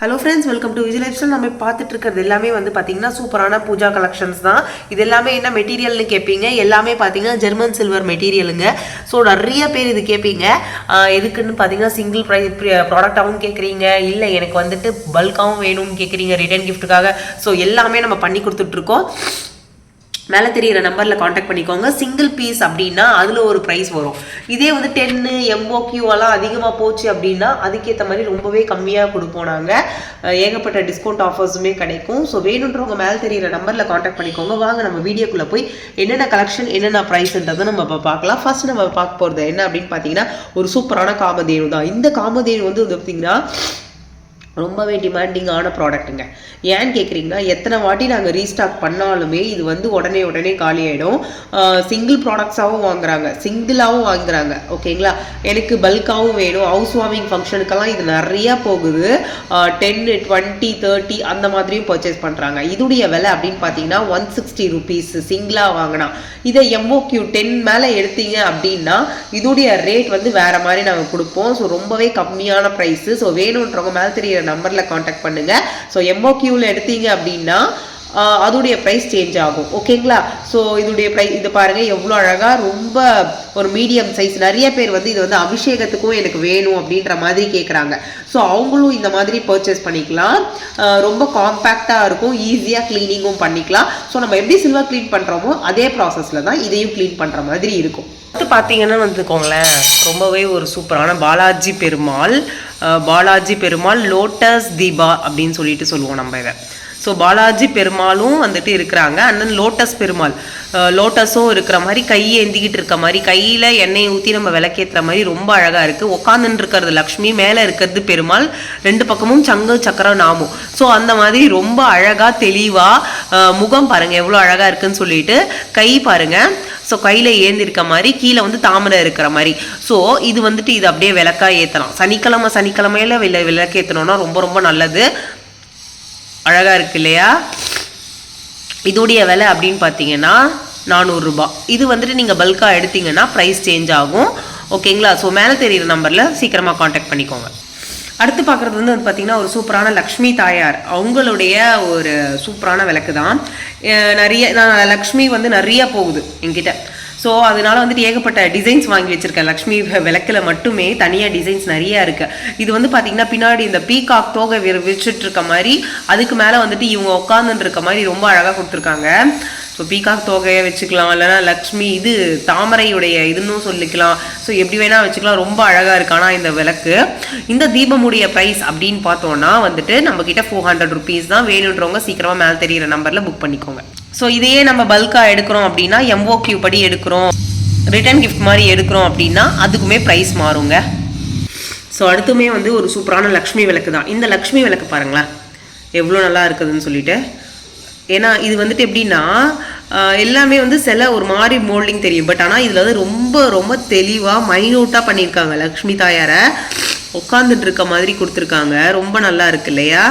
Hello friends welcome to Vijay lifestyle நம்ம பார்த்துட்டு இருக்கிறது எல்லாமே வந்து பார்த்தீங்கன்னா சூப்பரான பூஜா கலெக்ஷன்ஸ் தான். இது எல்லாமே என்ன மெட்டீரியல்னு கேட்பீங்க எல்லாமே பார்த்தீங்கன்னா ஜெர்மன் சில்வர் மெட்டீரியலுங்க ஸோ நிறைய பேர் இது கேட்பீங்க எதுக்குன்னு பார்த்தீங்கன்னா சிங்கிள் ப்ரை ப்ராடக்டாகவும் கேட்குறீங்க இல்லை எனக்கு வந்துட்டு பல்காகவும் வேணும்னு கேட்குறீங்க ரிட்டர்ன் கிஃப்ட்டுக்காக ஸோ எல்லாமே நம்ம பண்ணி கொடுத்துட்ருக்கோம் மேலே தெரியிற நம்பரில் காண்டாக்ட் பண்ணிக்கோங்க. சிங்கிள் பீஸ் அப்படின்னா அதில் ஒரு ப்ரைஸ் வரும். இதே வந்து டென்னு எம்ஓக்யூ எல்லாம் அதிகமாக போச்சு அப்படின்னா அதுக்கேற்ற மாதிரி ரொம்பவே கம்மியாக கொடுப்போம் நாங்கள் ஏகப்பட்ட டிஸ்கவுண்ட் ஆஃபர்ஸுமே கிடைக்கும். ஸோ வேணுன்றவங்க மேலே தெரியிற நம்பரில் காண்டாக்ட் பண்ணிக்கோங்க. வாங்க நம்ம வீடியோக்குள்ளே போய் என்னென்ன கலெக்ஷன் என்னென்ன ப்ரைஸ்ன்றதை நம்ம இப்போ பார்க்கலாம். ஃபர்ஸ்ட் நம்ம பார்க்க போகிறது என்ன அப்படின்னு பார்த்தீங்கன்னா ஒரு சூப்பரான காமதேனு தான். இந்த காமதேனு வந்து வந்து பார்த்தீங்கன்னா ரொம்பவே டிமாண்டிங்கான ப்ராடக்ட்டுங்க ஏன்னு கேட்குறீங்கன்னா எத்தனை வாட்டி நாங்கள் ரீஸ்டாக் பண்ணாலுமே இது வந்து உடனே உடனே காலி ஆகிடும் சிங்கிள் ப்ராடக்ட்ஸாகவும் வாங்குறாங்க. சிங்கிளாகவும் வாங்குறாங்க. ஓகேங்களா? எனக்கு பல்காகவும் வேணும். ஹவுஸ் வார்மிங் ஃபங்க்ஷனுக்கெல்லாம் இது நிறையா போகுது. டென்னு டுவெண்ட்டி தேர்ட்டி அந்த மாதிரியும் பர்ச்சேஸ் பண்ணுறாங்க இதுடைய விலை அப்படின்னு பார்த்தீங்கன்னா ஒன் சிக்ஸ்டி ருபீஸ் சிங்கிளாக வாங்கினா. இதை எம்ஓக்யூ டென் மேலே எடுத்தீங்க அப்படின்னா இதுடைய ரேட் வந்து வேறு மாதிரி நாங்கள் கொடுப்போம். ஸோ ரொம்பவே கம்மியான ப்ரைஸு ஸோ வேணுன்றவங்க மேலே தெரியிற நம்பரில் காண்டாக்ட் பண்ணுங்கள் ஸோ எம்ஓக்யூவில் எடுத்தீங்க அப்படின்னா அதோடைய ப்ரைஸ் சேஞ்ச் ஆகும். ஓகேங்களா ஸோ இதோடைய ப்ரைஸ் இது பாருங்க எவ்வளோ அழகாக ரொம்ப ஒரு மீடியம் சைஸ் நிறைய பேர் வந்து இது வந்து அபிஷேகத்துக்கும் எனக்கு வேணும் அப்படின்ற மாதிரி கேட்குறாங்க ஸோ அவங்களும் இந்த மாதிரி பர்ச்சேஸ் பண்ணிக்கலாம். ரொம்ப காம்பேக்டாக இருக்கும். ஈஸியாக க்ளீனிங்கும் பண்ணிக்கலாம். ஸோ நம்ம எப்படி சில்வர் க்ளீன் பண்ணுறோமோ அதே ப்ராசஸில் தான் இதையும் க்ளீன் பண்ணுற மாதிரி இருக்கும். அடுத்து பார்த்தீங்கன்னா வந்துக்கோங்களேன் ரொம்பவே ஒரு சூப்பரான பாலாஜி பெருமாள். பாலாஜி பெருமாள் லோட்டஸ் தீபா அப்படின்னு சொல்லிட்டு சொல்லுவோம் நம்ம இதை. ஸோ பாலாஜி பெருமாளும் வந்துட்டு இருக்கிறாங்க. And then lotus Perumal. லோட்டஸும் இருக்கிற மாதிரி கை ஏந்திக்கிட்டு இருக்க மாதிரி கையில் எண்ணெயை ஊற்றி நம்ம விளக்கேற்றுற மாதிரி ரொம்ப அழகாக இருக்குது உட்காந்துட்டு இருக்கிறது லக்ஷ்மி மேலே இருக்கிறது பெருமாள். ரெண்டு பக்கமும் சங்கு சக்கரம் நாமும். ஸோ அந்த மாதிரி ரொம்ப அழகாக தெளிவாக முகம் பாருங்கள் எவ்வளோ அழகாக இருக்குன்னு சொல்லிட்டு. கை பாருங்கள் ஸோ கையில் ஏந்திருக்க மாதிரி கீழே வந்து தாமரை இருக்கிற மாதிரி. ஸோ இது வந்துட்டு இது அப்படியே விளக்கா ஏற்றலாம் சனிக்கிழமை சனிக்கிழமையில வில விளக்கேற்றணும்னா ரொம்ப ரொம்ப நல்லது. அழகாக இருக்கு இல்லையா? இதோடைய விலை அப்படின்னு பார்த்தீங்கன்னா நானூறுரூபா இது வந்துட்டு நீங்கள் பல்காக எடுத்தீங்கன்னா ப்ரைஸ் சேஞ்ச் ஆகும். ஓகேங்களா ஸோ மேலே தெரியிற நம்பரில் சீக்கிரமாக காண்டாக்ட் பண்ணிக்கோங்க. அடுத்து பார்க்குறது வந்து வந்து ஒரு சூப்பரான லக்ஷ்மி தாயார். அவங்களுடைய ஒரு சூப்பரான விளக்கு தான் நிறைய நான் லக்ஷ்மி வந்து நிறைய போகுது என்கிட்ட. ஸோ அதனால வந்துட்டு ஏகப்பட்ட டிசைன்ஸ் வாங்கி வச்சிருக்கேன். லக்ஷ்மி விளக்கில் மட்டுமே தனியாக டிசைன்ஸ் நிறைய இருக்கு. இது வந்து பார்த்தீங்கன்னா பின்னாடி இந்த பீகாக் தோகை விரிச்சிட்டு இருக்க மாதிரி அதுக்கு மேலே வந்துட்டு இவங்க உட்காந்துட்டு இருக்க மாதிரி ரொம்ப அழகாக கொடுத்துருக்காங்க. ஸோ பீகாக் தோகையை வச்சுக்கலாம் இல்லைன்னா லக்ஷ்மி இது தாமரையுடைய இதுன்னு சொல்லிக்கலாம். ஸோ எப்படி வேணால் வச்சுக்கலாம் ரொம்ப அழகாக இருக்கு. ஆனால் இந்த விளக்கு. இந்த தீபமுடைய ப்ரைஸ் அப்படின்னு பார்த்தோன்னா வந்துட்டு நம்மக்கிட்ட ஃபோர் ஹண்ட்ரட் ருபீஸ் தான் வேணுன்றவங்க சீக்கிரமாக மேலே தெரியிற நம்பரில் புக் பண்ணிக்கோங்க. ஸோ இதையே நம்ம பல்காக எடுக்கிறோம் அப்படின்னா எம்ஓக்யூ படி எடுக்கிறோம். ரிட்டர்ன் கிஃப்ட் மாதிரி எடுக்கிறோம் அப்படின்னா அதுக்குமே ப்ரைஸ் மாறுங்க. ஸோ அடுத்துமே வந்து ஒரு சூப்பரான லக்ஷ்மி விளக்கு தான். இந்த லக்ஷ்மி விளக்கு பாருங்களேன். எவ்வளோ நல்லா இருக்குதுன்னு சொல்லிட்டு. ஏன்னா இது வந்துட்டு எப்படின்னா எல்லாமே வந்து சில ஒரு மாதிரி மோல்டிங் தெரியும். பட் ஆனால் இதில் வந்து ரொம்ப ரொம்ப தெளிவாக மைனூட்டாக பண்ணியிருக்காங்க லக்ஷ்மி தாயாரை. உட்காந்துட்டு இருக்க மாதிரி கொடுத்துருக்காங்க. ரொம்ப நல்லா இருக்கு இல்லையா?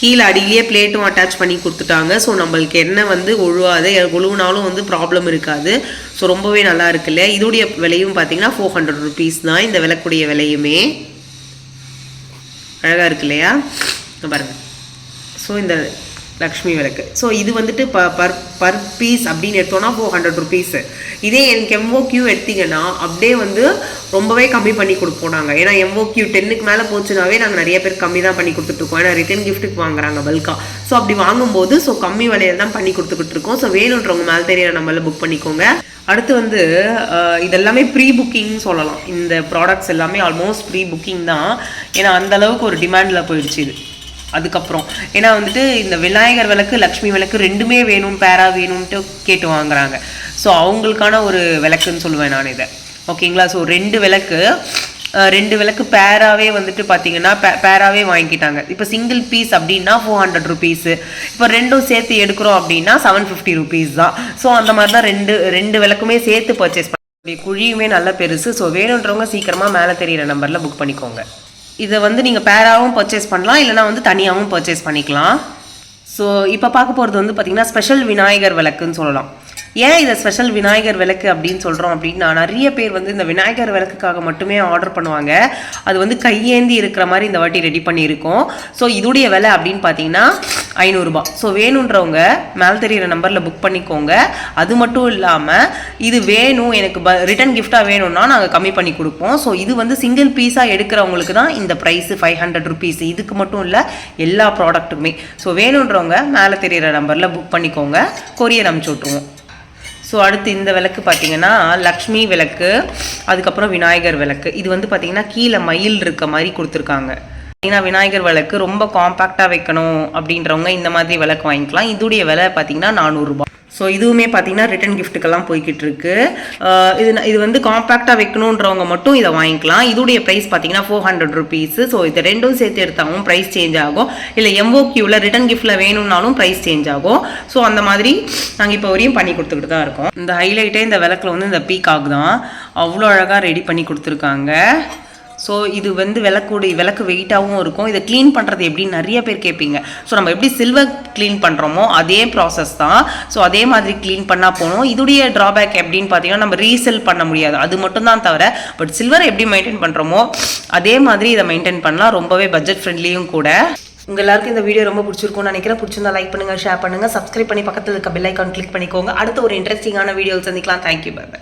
கீழே அடியிலேயே பிளேட்டும் அட்டாச் பண்ணி கொடுத்துட்டாங்க. ஸோ நம்மளுக்கு என்ன வந்து ஒழுவாது ஒழுவுனாலும் வந்து ப்ராப்ளம் இருக்காது. ஸோ ரொம்பவே நல்லா இருக்குல்ல இதோடைய விலையும் பார்த்தீங்கன்னா ஃபோர் ஹண்ட்ரட் ருபீஸ் தான். இந்த விலைக்குடைய விலையுமே. அழகாக இருக்கு இல்லையா? பாருங்கள் ஸோ இந்த லக்ஷ்மி விளக்கு. ஸோ இது வந்துட்டு ப பர் பர் பீஸ் அப்படின்னு எடுத்தோன்னா ஃபோர் ஹண்ட்ரட் ருபீஸு இதே எனக்கு எம்ஓ கியூ எடுத்தீங்கன்னா அப்படியே வந்து ரொம்பவே கம்மி பண்ணி கொடுப்போம் நாங்கள் ஏன்னா எம்ஓக்யூ டென்னுக்கு மேலே போச்சுனாவே நாங்கள் நிறைய பேர் கம்மி தான் பண்ணி கொடுத்துட்ருக்கோம் ஏன்னா ரிட்டன் கிஃப்ட்டுக்கு வாங்குறாங்க பல்கா ஸோ அப்படி வாங்கும்போது ஸோ கம்மி விலையில தான் பண்ணி கொடுத்துக்கிட்டு இருக்கோம். ஸோ வேணுன்றவங்க மேலே தெரியல நம்மள புக் பண்ணிக்கோங்க. அடுத்து வந்து இதெல்லாமே ப்ரீ புக்கிங் சொல்லலாம். இந்த ப்ராடக்ட்ஸ் எல்லாமே ஆல்மோஸ்ட் ப்ரீ புக்கிங் தான். ஏன்னா அந்தளவுக்கு ஒரு டிமாண்டில் போயிடுச்சு இது. அதுக்கப்புறம். ஏன்னா வந்துட்டு இந்த விநாயகர் விளக்கு லக்ஷ்மி விளக்கு ரெண்டுமே வேணும் பேரா வேணும்ன்ட்டு கேட்டு வாங்குறாங்க. ஸோ அவங்களுக்கான ஒரு விளக்குன்னு சொல்லுவேன் நான் இதை. ஓகேங்களா ஸோ ரெண்டு விளக்கு ரெண்டு விளக்கு பேராகவே வந்துட்டு பார்த்தீங்கன்னா பே பேராவே வாங்கிக்கிட்டாங்க. இப்போ சிங்கிள் பீஸ் அப்படின்னா ஃபோர் ஹண்ட்ரட் ருபீஸு இப்போ ரெண்டும் சேர்த்து எடுக்கிறோம் அப்படின்னா செவன் ஃபிஃப்டி ருபீஸ் தான். ஸோ அந்த மாதிரி தான் ரெண்டு ரெண்டு விளக்குமே சேர்த்து பர்ச்சேஸ் பண்ண குழியுமே நல்ல பெருசு. ஸோ வேணுன்றவங்க சீக்கிரமாக மேலே தெரியிற நம்பரில் புக் பண்ணிக்கோங்க. இதை வந்து நீங்கள் பேராகவும் பர்ச்சேஸ் பண்ணலாம் இல்லைனா வந்து தனியாகவும் பர்ச்சேஸ் பண்ணிக்கலாம். ஸோ இப்போ பார்க்க போகிறது வந்து பார்த்திங்கன்னா ஸ்பெஷல் விநாயகர் விளக்குன்னு சொல்லலாம். ஏன் இதை ஸ்பெஷல் விநாயகர் விளக்கு அப்படின்னு சொல்கிறோம் அப்படின்னா நிறைய பேர் வந்து இந்த விநாயகர் விளக்குக்காக மட்டுமே ஆர்டர் பண்ணுவாங்க. அது வந்து கையேந்தி இருக்கிற மாதிரி இந்த வாட்டி ரெடி பண்ணியிருக்கோம். ஸோ இதோடைய விலை அப்படின்னு பார்த்தீங்கன்னா ஐநூறுரூபா ஸோ வேணுன்றவங்க மேலே தெரியிற நம்பரில் புக் பண்ணிக்கோங்க. அது மட்டும் இல்லாமல் இது வேணும் எனக்கு ப ரிட்டன் கிஃப்டாக வேணும்னா நாங்கள் கம்மி பண்ணி கொடுப்போம். ஸோ இது வந்து சிங்கிள் பீஸாக எடுக்கிறவங்களுக்கு தான் இந்த ப்ரைஸு ஃபைவ் ஹண்ட்ரட் ருபீஸ் இதுக்கு மட்டும் இல்லை எல்லா ப்ராடக்ட்டுமே ஸோ வேணுன்றவங்க மேலே தெரியிற நம்பரில் புக் பண்ணிக்கோங்க. கொரியர் அனுப்பிச்சி விட்ருவோம் ஸோ அடுத்து இந்த விளக்கு பார்த்தீங்கன்னா லக்ஷ்மி விளக்கு அதுக்கப்புறம் விநாயகர் விளக்கு. இது வந்து பார்த்தீங்கன்னா கீழே மயில் இருக்க மாதிரி கொடுத்துருக்காங்க. பார்த்தீங்கன்னா விநாயகர் விளக்கு ரொம்ப காம்பேக்டாக வைக்கணும் அப்படின்றவங்க இந்த மாதிரி விளக்கு வாங்கிக்கலாம். இதுடைய விலை பார்த்தீங்கன்னா நானூறுரூபா ஸோ இதுவுமே பார்த்தீங்கன்னா ரிட்டன் கிஃப்ட்டுக்கெல்லாம் போய்கிட்டு இருக்கு. இது இது வந்து காம்பேக்டாக வைக்கணுன்றவங்க மட்டும் இதை வாங்கிக்கலாம். இதுடைய ப்ரைஸ் பார்த்தீங்கன்னா ஃபோர் ஹண்ட்ரட் ருபீஸ் ஸோ இது ரெண்டும் சேர்த்து எடுத்தாலும் ப்ரைஸ் சேஞ்ச் ஆகும். இல்லை எம்ஓக்யூவில் ரிட்டன் கிஃப்ட்டில் வேணும்னாலும் ப்ரைஸ் சேஞ்ச் ஆகும். ஸோ அந்த மாதிரி நாங்கள் இப்போ வரையும் பண்ணி கொடுத்துக்கிட்டு தான் இருக்கோம். இந்த ஹைலைட்டே இந்த விளக்குல வந்து இந்த பீகாக் தான். அவ்வளோ அழகாக ரெடி பண்ணி கொடுத்துருக்காங்க. ஸோ இது வந்து விளக்குடைய விளக்கு வெயிட்டாகவும் இருக்கும். இதை க்ளீன் பண்ணுறது எப்படின்னு நிறைய பேர் கேட்பீங்க. ஸோ நம்ம எப்படி சில்வர் க்ளீன் பண்ணுறோமோ அதே ப்ராசஸ் தான். ஸோ அதே மாதிரி க்ளீன் பண்ணால் போகணும் இதுடைய ட்ராபேக் எப்படின்னு பார்த்தீங்கன்னா நம்ம ரீசெல் பண்ண முடியாது. அது மட்டும் தான் தவிர பட் சில்வரை எப்படி மெயின்டைன் பண்ணுறோமோ அதே மாதிரி இதை மெயின்டைன் பண்ணலாம். ரொம்பவே பட்ஜெட் ஃப்ரெண்ட்லியும் கூட. உங்கள் எல்லாருக்கும் இந்த வீடியோ ரொம்ப பிடிச்சிருக்கும்னு நினைக்கிறேன். பிடிச்சிருந்தா லைக் பண்ணுங்கள் ஷேர் பண்ணுங்க. சப்ஸ்கிரைப் பண்ணி பக்கத்தில் இருக்க பெல் ஐக்கான் கிளிக் பண்ணிக்கோங்க. அடுத்த ஒரு இன்ட்ரெஸ்டிங்கான வீடியோ சந்திக்கலாம். Thank you bye by